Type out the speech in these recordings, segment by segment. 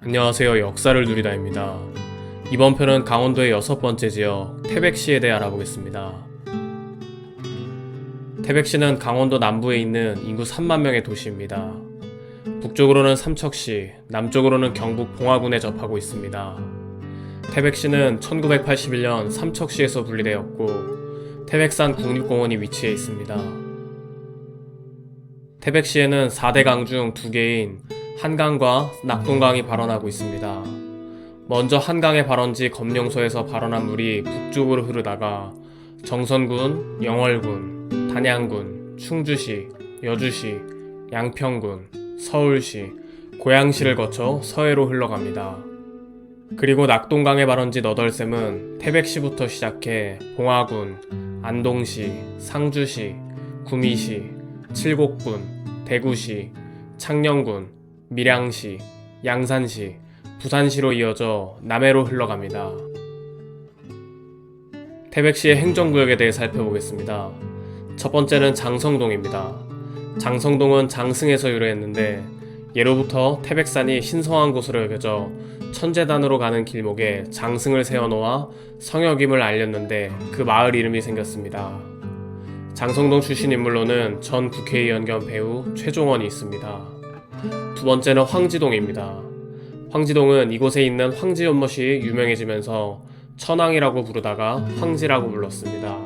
안녕하세요. 역사를 누리다입니다. 이번 편은 강원도의 여섯 번째 지역 태백시에 대해 알아보겠습니다. 태백시는 강원도 남부에 있는 인구 3만 명의 도시입니다. 북쪽으로는 삼척시, 남쪽으로는 경북 봉화군에 접하고 있습니다. 태백시는 1981년 삼척시에서 분리되었고 태백산 국립공원이 위치해 있습니다. 태백시에는 4대 강 중 2개인 한강과 낙동강이 발원하고 있습니다. 먼저 한강의 발원지 검룡소에서 발원한 물이 북쪽으로 흐르다가 정선군, 영월군, 단양군, 충주시, 여주시, 양평군, 서울시, 고양시를 거쳐 서해로 흘러갑니다. 그리고 낙동강의 발원지 너덜샘은 태백시부터 시작해 봉화군, 안동시, 상주시, 구미시, 칠곡군, 대구시, 창녕군, 밀양시, 양산시, 부산시로 이어져 남해로 흘러갑니다. 태백시의 행정구역에 대해 살펴보겠습니다. 첫 번째는 장성동입니다. 장성동은 장승에서 유래했는데 예로부터 태백산이 신성한 곳으로 여겨져 천재단으로 가는 길목에 장승을 세워놓아 성역임을 알렸는데 그 마을 이름이 생겼습니다. 장성동 출신 인물로는 전 국회의원 겸 배우 최종원이 있습니다. 두 번째는 황지동입니다. 황지동은 이곳에 있는 황지 연못이 유명해지면서 천황이라고 부르다가 황지라고 불렀습니다.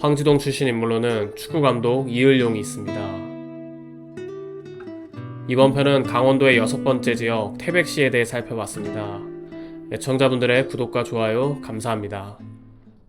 황지동 출신 인물로는 축구 감독 이을용이 있습니다. 이번 편은 강원도의 여섯 번째 지역 태백시에 대해 살펴봤습니다. 애청자분들의 구독과 좋아요 감사합니다.